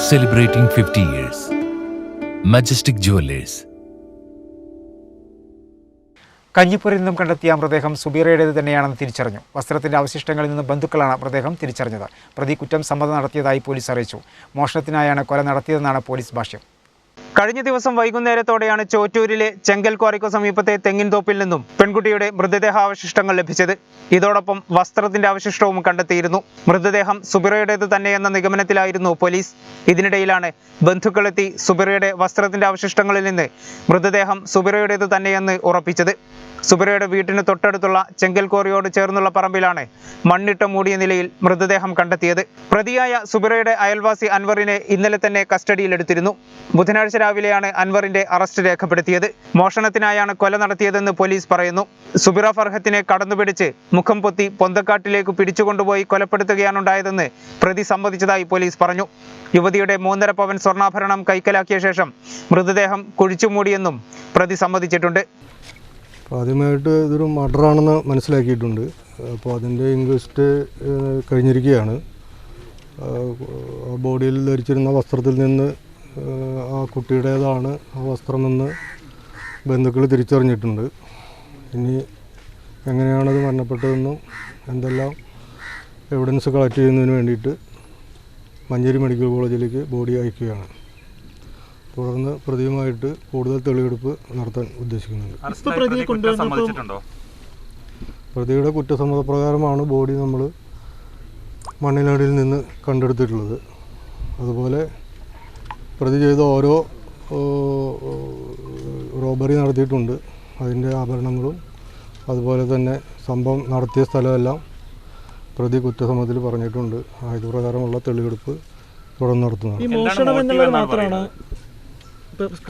celebrating 50 years. Majestic Jewelers. കഞ്ഞിപ്പുരയിൽ നിന്നും കണ്ടെത്തിയ മൃതദേഹം സുബീറയുടേത് തന്നെയാണെന്ന് തിരിച്ചറിഞ്ഞു വസ്ത്രത്തിന്റെ അവശിഷ്ടങ്ങളിൽ നിന്ന് ബന്ധുക്കളാണ് മൃതദേഹം തിരിച്ചറിഞ്ഞത് പ്രതി കുറ്റം സമ്മതം നടത്തിയതായി പോലീസ് അറിയിച്ചു മോഷണത്തിനായാണ് കൊല നടത്തിയതെന്നാണ് പോലീസ് ഭാഷ്യം കഴിഞ്ഞ ദിവസം വൈകുന്നേരത്തോടെയാണ് ചോറ്റൂരിലെ ചെങ്കൽ ക്വാറിക്കു സമീപത്തെ തെങ്ങിൻതോപ്പിൽ നിന്നും പെൺകുട്ടിയുടെ മൃതദേഹാവശിഷ്ടങ്ങൾ ലഭിച്ചത്. ഇതോടൊപ്പം വസ്ത്രത്തിന്റെ അവശിഷ്ടവും കണ്ടെത്തിയിരുന്നു. മൃതദേഹം സുബിറയുടേത് തന്നെയെന്ന നിഗമനത്തിലായിരുന്നു പോലീസ്. ഇതിനിടയിലാണ് ബന്ധുക്കളെത്തി സുബിറയുടെ വസ്ത്രത്തിന്റെ അവശിഷ്ടങ്ങളിൽ നിന്ന് മൃതദേഹം സുബിറയുടേത് തന്നെയെന്ന് ഉറപ്പിച്ചത്. സുബിറയുടെ വീട്ടിന് തൊട്ടടുത്തുള്ള ചെങ്കൽ കോറിയോട് ചേർന്നുള്ള പറമ്പിലാണ് മണ്ണിട്ട മൂടിയ നിലയിൽ മൃതദേഹം കണ്ടെത്തിയത്. പ്രതിയായ സുബരയുടെ അയൽവാസി അൻവറിനെ ഇന്നലെ തന്നെ കസ്റ്റഡിയിലെടുത്തിരുന്നു ബുധനാഴ്ച രാവിലെയാണ് അൻവറിന്റെ അറസ്റ്റ് രേഖപ്പെടുത്തിയത്. മോഷണത്തിനായാണ് കൊല നടത്തിയതെന്ന് പോലീസ് പറയുന്നു. സുബിറ ഫർഹത്തിനെ കടന്നുപിടിച്ച് മുഖം പൊത്തി പൊന്തക്കാട്ടിലേക്ക് പിടിച്ചുകൊണ്ടുപോയി കൊലപ്പെടുത്തുകയാണുണ്ടായതെന്ന് പ്രതി സമ്മതിച്ചതായി പോലീസ് പറഞ്ഞു. യുവതിയുടെ മൂന്നര പവൻ സ്വർണാഭരണം കൈക്കലാക്കിയ ശേഷം മൃതദേഹം കുഴിച്ചുമൂടിയെന്നും പ്രതി സമ്മതിച്ചിട്ടുണ്ട്. ആദ്യമായിട്ട് ഇതൊരു മർഡറാണെന്ന് മനസ്സിലാക്കിയിട്ടുണ്ട്. അപ്പോൾ അതിന്റെ ഇൻക്വസ്റ്റ് കഴിഞ്ഞിരിക്കുകയാണ്. ബോഡിയിൽ ധരിച്ചിരുന്ന വസ്ത്രത്തിൽ നിന്ന് ആ കുട്ടിയുടേതാണ് ആ വസ്ത്രമെന്ന് ബന്ധുക്കൾ തിരിച്ചറിഞ്ഞിട്ടുണ്ട്. ഇനി എങ്ങനെയാണത് മരണപ്പെട്ടതെന്നും എന്തെല്ലാം എവിഡൻസ് കളക്ട് ചെയ്യുന്നതിന് വേണ്ടിയിട്ട് മഞ്ചേരി മെഡിക്കൽ കോളേജിലേക്ക് ബോഡി അയക്കുകയാണ്. തുടർന്ന് പ്രതിയുമായിട്ട് കൂടുതൽ തെളിവെടുപ്പ് നടത്താൻ ഉദ്ദേശിക്കുന്നുണ്ട്. പ്രതിയുടെ കുറ്റസമ്മതപ്രകാരമാണ് ബോഡി നമ്മൾ മണ്ണിനടിയിൽ നിന്ന് കണ്ടെടുത്തിട്ടുള്ളത്. അതുപോലെ പ്രതി ചെയ്ത ഓരോ റോബറി നടത്തിയിട്ടുണ്ട്. അതിന്റെ ആഭരണങ്ങളും അതുപോലെ തന്നെ സംഭവം നടത്തിയ സ്ഥലമെല്ലാം പ്രതി കുറ്റസമ്മതത്തിൽ പറഞ്ഞിട്ടുണ്ട്. ആയുധപ്രകാരമുള്ള തെളിവെടുപ്പ് തുടർന്ന് നടത്തുന്നതാണ്.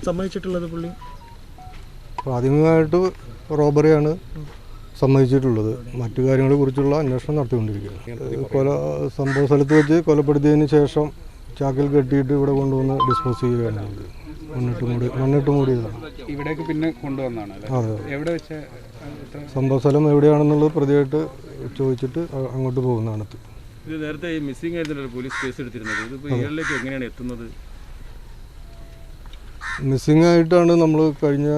സമ്മതിച്ചിട്ടുള്ളത് പുള്ളി? പ്രാഥമികമായിട്ട് റോബറിയാണ് സമ്മതിച്ചിട്ടുള്ളത്. മറ്റു കാര്യങ്ങളെ കുറിച്ചുള്ള അന്വേഷണം നടത്തിക്കൊണ്ടിരിക്കുകയാണ്. കൊല സംഭവ സ്ഥലത്ത് വെച്ച് കൊലപ്പെടുത്തിയതിന് ശേഷം ചാക്കിൽ കെട്ടിയിട്ട് ഇവിടെ കൊണ്ടുവന്ന് ഡിസ്പോസ് ചെയ്യുകയാണ് മണ്ണിട്ട് മൂടി മണ്ണിട്ട് മൂടിയതാണ്. ഇവിടേക്ക് പിന്നെ കൊണ്ടുവന്നാണ് അല്ലേ? അതെ എവിടെ വെച്ച് സംഭവ സ്ഥലം എവിടെയാണെന്നുള്ളത് പ്രതിയായിട്ട് ചോദിച്ചിട്ട് അങ്ങോട്ട് പോകുന്നതാണ് ഇത്. നേരത്തെ മിസ്സിംഗ് ആയിരുന്നല്ലോ പോലീസ് കേസ് എടുത്തിരുന്നത് ഇതിപ്പോൾ ഇയാളിലേക്ക് എങ്ങനെയാണ് എത്തുന്നത്? മിസ്സിംഗ് ആയിട്ടാണ് നമ്മൾ കഴിഞ്ഞ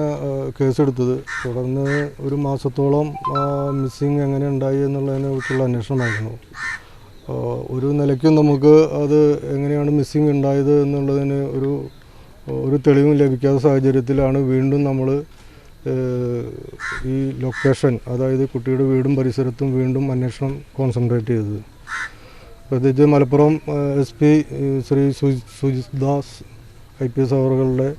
കേസെടുത്തത്. തുടർന്ന് ഒരു മാസത്തോളം മിസ്സിംഗ് എങ്ങനെ ഉണ്ടായി എന്നുള്ളതിനെ കുറിച്ചുള്ള അന്വേഷണമായിരുന്നു. ഒരു നിലയ്ക്കും നമുക്ക് അത് എങ്ങനെയാണ് മിസ്സിംഗ് ഉണ്ടായത് എന്നുള്ളതിന് ഒരു ഒരു തെളിവും ലഭിക്കാത്ത സാഹചര്യത്തിലാണ് വീണ്ടും നമ്മൾ ഈ ലൊക്കേഷൻ അതായത് കുട്ടിയുടെ വീടും പരിസരത്തും വീണ്ടും അന്വേഷണം കോൺസെൻട്രേറ്റ് ചെയ്തത്. പ്രത്യേകിച്ച് Malappuram S P Shri Suji- Sujith Das I P S അവറുകളുടെ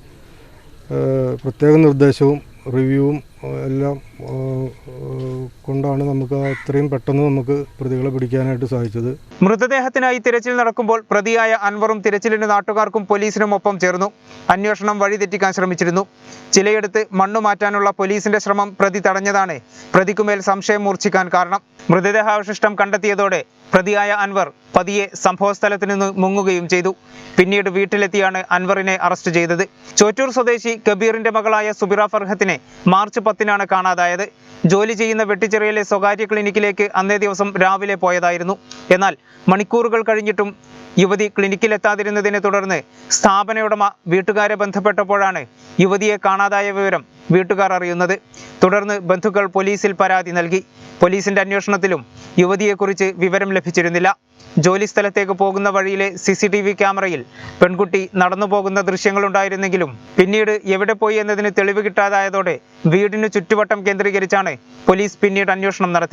പ്രത്യേക നിർദ്ദേശവും റിവ്യൂവും എല്ലാം കൊണ്ടാണ് നമുക്ക് അത്രയും പെട്ടെന്ന് നമുക്ക് പ്രതികളെ പിടിക്കാനായിട്ട് സാധിച്ചത്. മൃതദേഹത്തിനായി തിരച്ചിൽ നടക്കുമ്പോൾ പ്രതിയായ അൻവറും തിരച്ചിലിന് നാട്ടുകാർക്കും പോലീസിനും ഒപ്പം ചേർന്നു. അന്വേഷണം വഴിതെറ്റിക്കാൻ ശ്രമിച്ചിരുന്നു. ചിലയിടത്ത് മണ്ണ് മാറ്റാനുള്ള പോലീസിന്റെ ശ്രമം പ്രതി തടഞ്ഞതാണ്. പ്രതിക്കുമേൽ സംശയം മൂർച്ഛിക്കാൻ കാരണം. മൃതദേഹാവശിഷ്ടം കണ്ടെത്തിയതോടെ പ്രതിയായ അൻവർ പതിയെ സംഭവസ്ഥലത്ത് നിന്ന് മുങ്ങുകയും ചെയ്തു. പിന്നീട് വീട്ടിലെത്തിയാണ് അൻവറിനെ അറസ്റ്റ് ചെയ്തത്. ചോറ്റൂർ സ്വദേശി കബീറിന്റെ മകളായ സുബിറ ഫർഹത്തിനെ മാർച്ച് പത്തിനാണ് കാണാതായത്. ജോലി ചെയ്യുന്ന വെട്ടിച്ചിറയിലെ സ്വകാര്യ ക്ലിനിക്കിലേക്ക് അന്നേ ദിവസം രാവിലെ പോയതായിരുന്നു. എന്നാൽ മണിക്കൂറുകൾ കഴിഞ്ഞിട്ടും യുവതി ക്ലിനിക്കിൽ ക്ലിനിക്കിലെത്താതിരുന്നതിനെ തുടർന്ന് സ്ഥാപനയുടമ വീട്ടുകാരെ ബന്ധപ്പെട്ടപ്പോഴാണ് യുവതിയെ കാണാതായ വിവരം വീട്ടുകാർ അറിയുന്നത്. തുടർന്ന് ബന്ധുക്കൾ പോലീസിൽ പരാതി നൽകി. പോലീസിന്റെ അന്വേഷണത്തിലും യുവതിയെക്കുറിച്ച് വിവരം ലഭിച്ചിരുന്നില്ല. ജോലി സ്ഥലത്തേക്ക് പോകുന്ന വഴിയിലെ സി സി ടി വി ക്യാമറയിൽ പെൺകുട്ടി നടന്നു പോകുന്ന ദൃശ്യങ്ങളുണ്ടായിരുന്നെങ്കിലും പിന്നീട് എവിടെ പോയി എന്നതിന് തെളിവ് കിട്ടാതായതോടെ വീടിന് ചുറ്റുവട്ടം കേന്ദ്രീകരിച്ചാണ് പോലീസ് പിന്നീട് അന്വേഷണം നടത്തി.